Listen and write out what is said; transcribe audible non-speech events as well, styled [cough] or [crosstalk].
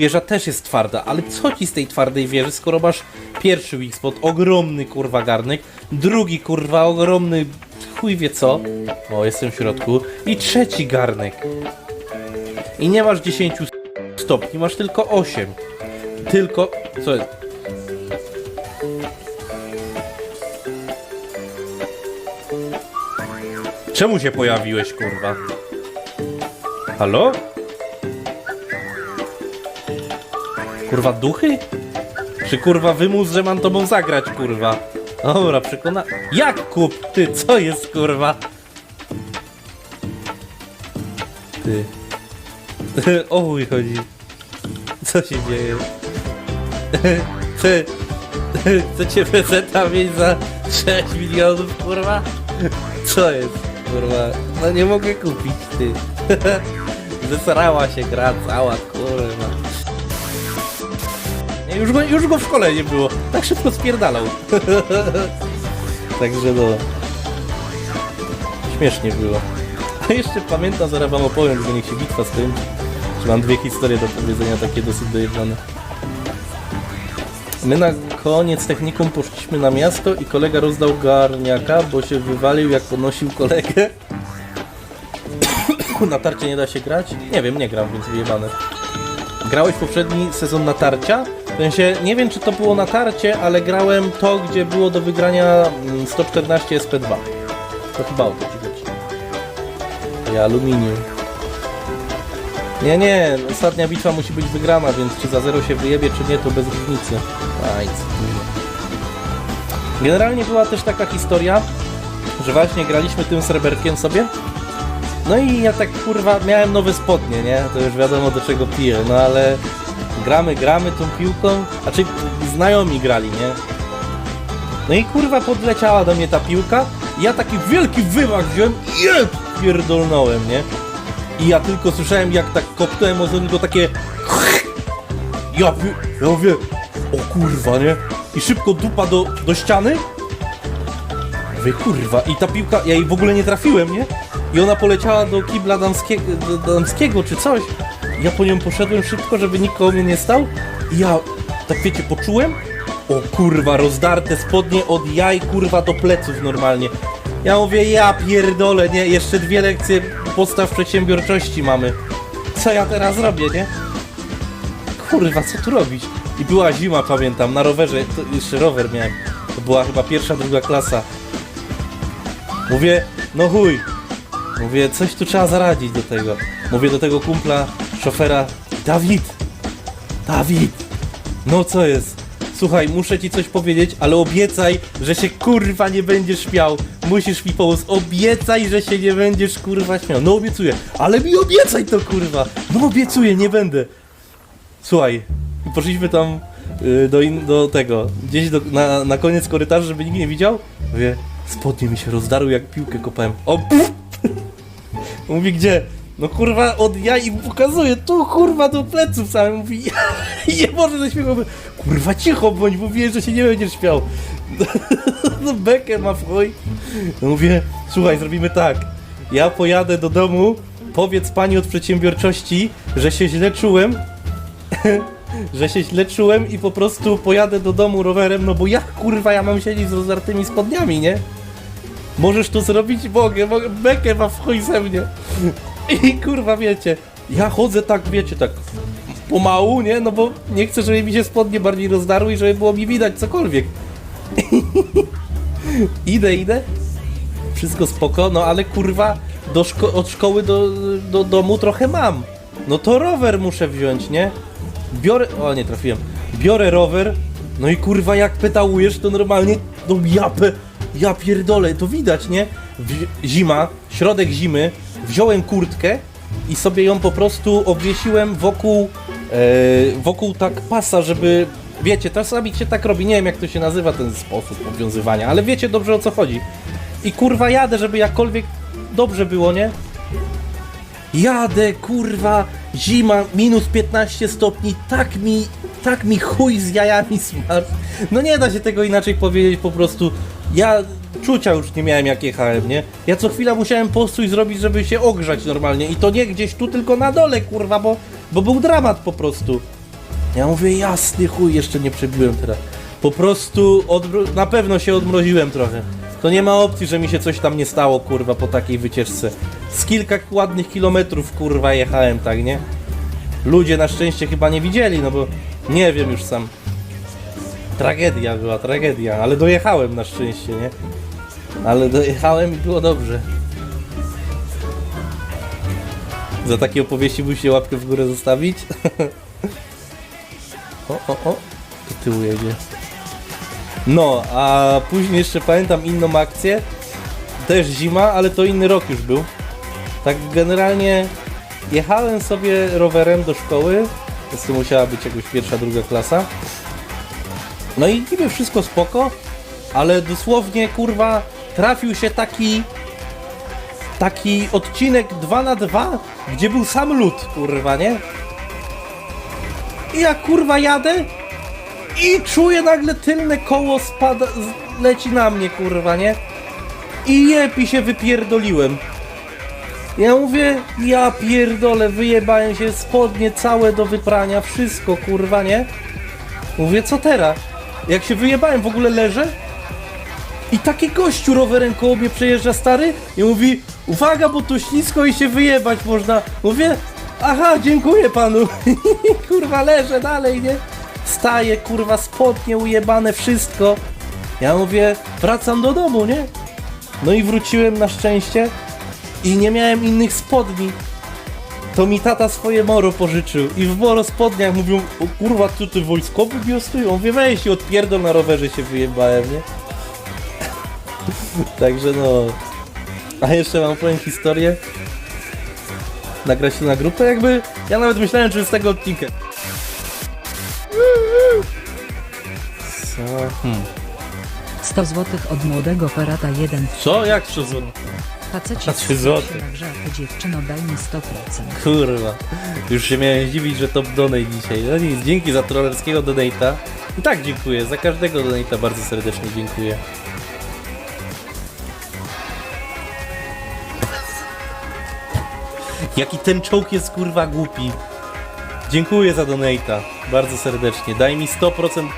wieża też jest twarda, ale co ci z tej twardej wieży, skoro masz pierwszy weak spot, ogromny kurwa garnek, drugi kurwa ogromny chuj wie co, o jestem w środku, i trzeci garnek. I nie masz 10 stopni, masz tylko 8. Tylko, co? Czemu się pojawiłeś, kurwa? Halo? Kurwa duchy? Czy kurwa wymus, że mam tobą zagrać, kurwa? Dobra, przekona... Jak kup? Ty, co jest, kurwa? Ty. [laughs] O chuj chodzi. Co się dzieje? [laughs] Ty. [laughs] Chcecie prezenta mieć za 6 milionów, kurwa? Co jest, kurwa? No nie mogę kupić, ty. Zesrała się gra cała, kurwa. Już, go, już go w szkole nie było. Tak szybko spierdalał. [laughs] Także no. Śmiesznie było. A jeszcze pamiętam, zaraz wam opowiem, że niech się bitwa skończy. Że mam dwie historie do powiedzenia, takie dosyć dojebane. My na koniec technikum poszliśmy na miasto i kolega rozdał garniaka, bo się wywalił jak podnosił kolegę. [coughs] na tarcie nie da się grać? Nie wiem, nie gram, więc wyjebane. Grałeś poprzedni sezon na tarcia? W sensie, nie wiem czy to było na tarcie, ale grałem to, gdzie było do wygrania mm, 114 SP2. To chyba o to ci. I aluminium. Nie, nie, ostatnia bitwa musi być wygrana, więc czy za zero się wyjebie, czy nie, to bez różnicy. Aj, co kurwa. Generalnie była też taka historia, że właśnie graliśmy tym sreberkiem sobie. No i ja tak kurwa miałem nowe spodnie, nie? To już wiadomo do czego piję, no ale gramy, gramy tą piłką, a czy znajomi grali, nie? No i kurwa podleciała do mnie ta piłka ja taki wielki wymach wziąłem i je pierdolnąłem, nie? I ja tylko słyszałem jak tak kopnąłem o tylko takie [sniffs] ja, ja mówię, o kurwa, nie? I szybko dupa do, do ściany Mówię, kurwa, i ta piłka, ja jej w ogóle nie trafiłem, nie? I ona poleciała do kibla damskiego, do damskiego czy coś. Ja po nią poszedłem szybko, żeby nikt koło mnie nie stał. I ja, tak wiecie, poczułem, o kurwa, rozdarte spodnie od jaj, kurwa, do pleców normalnie. Ja mówię, ja pierdolę, nie? Jeszcze dwie lekcje podstaw przedsiębiorczości mamy. Co ja teraz robię, nie? Kurwa, co tu robić? I była zima, pamiętam, na rowerze, to jeszcze rower miałem. To była chyba pierwsza, druga klasa. Mówię, no chuj. Mówię, coś tu trzeba zaradzić do tego. Mówię do tego kumpla, szofera, Dawid, Dawid, no co jest? Słuchaj, muszę ci coś powiedzieć, ale obiecaj, że się kurwa nie będziesz śmiał. Musisz mi pomóc. Obiecaj, że się nie będziesz kurwa śmiał. No obiecuję, ale mi obiecaj to kurwa. No obiecuję, nie będę. Słuchaj, poszliśmy tam y, do, in, do tego, gdzieś do, na, na koniec korytarza, żeby nikt nie widział. Mówię, spodnie mi się rozdarły jak piłkę kopałem. O! [laughs] Mówi, gdzie? No kurwa, od ja i pokazuje, tu kurwa do pleców samym mówi, [laughs] nie może Mówię, kurwa cicho bądź, mówię, że się nie będziesz śmiał. [laughs] No bekę ma w chuj. No mówię, słuchaj, zrobimy tak, ja pojadę do domu, powiedz pani od przedsiębiorczości, że się źle czułem, [laughs] że się źle czułem i po prostu pojadę do domu rowerem, no bo jak kurwa ja mam siedzieć z rozdartymi spodniami, nie? Możesz to zrobić? Mogę, mogę. Bekę ma w chuj ze mnie. I kurwa wiecie, ja chodzę tak, wiecie, tak pomału, nie? No bo nie chcę, żeby mi się spodnie bardziej rozdarły i żeby było mi widać cokolwiek. [laughs] idę, idę. Wszystko spoko, no ale kurwa do szko- od szkoły do, do domu trochę mam. No to rower muszę wziąć, nie? Biorę, o nie trafiłem. Biorę rower, no i kurwa jak pedałujesz to normalnie, no ja, pe, ja pierdolę, to widać, nie? Zima, środek zimy, wziąłem kurtkę i sobie ją po prostu obwiesiłem wokół, e, wokół tak pasa, żeby, wiecie, czasami się tak robi, nie wiem jak to się nazywa ten sposób obwiązywania, ale wiecie dobrze o co chodzi. I kurwa jadę, żeby jakkolwiek dobrze było, nie? Jadę, kurwa, zima, minus 15 stopni, tak mi, tak mi chuj z jajami smaż. No nie da się tego inaczej powiedzieć, po prostu ja czucia już nie miałem jak jechałem, nie? Ja co chwila musiałem postój zrobić, żeby się ogrzać normalnie i to nie gdzieś tu, tylko na dole, kurwa, bo, bo był dramat po prostu. Ja mówię, jasny chuj, jeszcze nie przebiłem teraz. Po prostu na pewno się odmroziłem trochę. To nie ma opcji, że mi się coś tam nie stało, kurwa, po takiej wycieczce. Z kilka ładnych kilometrów, kurwa, jechałem, tak, nie? Ludzie na szczęście chyba nie widzieli, no bo nie wiem już sam. Tragedia była, tragedia, ale dojechałem na szczęście, nie? Ale dojechałem i było dobrze. Za takie opowieści musi łapkę w górę zostawić. [laughs] o, o, o. Do tyłu jedzie. No, a później jeszcze pamiętam inną akcję. Też zima, ale to inny rok już był. Tak generalnie jechałem sobie rowerem do szkoły. Więc to musiała być jakoś pierwsza, druga klasa. No i niby wszystko spoko, ale dosłownie kurwa trafił się taki taki odcinek 2 na 2 gdzie był sam lód, kurwa, nie? I ja kurwa jadę i czuję nagle tylne koło spada, leci na mnie, kurwa, nie? I jepi się wypierdoliłem. Ja mówię, ja pierdolę, wyjebałem się spodnie całe do wyprania, wszystko, kurwa, nie? Mówię, co teraz? Jak się wyjebałem, w ogóle leżę i taki gościu rowerem koło mnie przejeżdża stary i mówi Uwaga, bo tu ślisko i się wyjebać można. Mówię, aha, dziękuję panu. [laughs] kurwa, leżę dalej, nie? Staję, kurwa, spodnie ujebane, wszystko. Ja mówię, wracam do domu, nie? No i wróciłem na szczęście i nie miałem innych spodni. To mi tata swoje moro pożyczył i w moro spodniach mówią, kurwa, tu ty wojskowy biosty? On mówi, weź i odpierdol na rowerze się wyjebałem, nie? [laughs] Także no. A jeszcze wam powiem historię. Nagrać to na grupę? Jakby. Ja nawet myślałem, czy z tego odcinka. Co? Hmm. 100 zł od młodego Ferata 1. Co? Jak przez Faceci Na trzy złote. na grzechy dziewczyno daj mi 100%. Kurwa. Już się miałem zdziwić, że top donate dzisiaj. No nic, dzięki za trollerskiego donate'a. I tak dziękuję, za każdego donate'a bardzo serdecznie dziękuję. Jaki ten czołg jest kurwa głupi. Dziękuję za donate'a, bardzo serdecznie. Daj mi 100%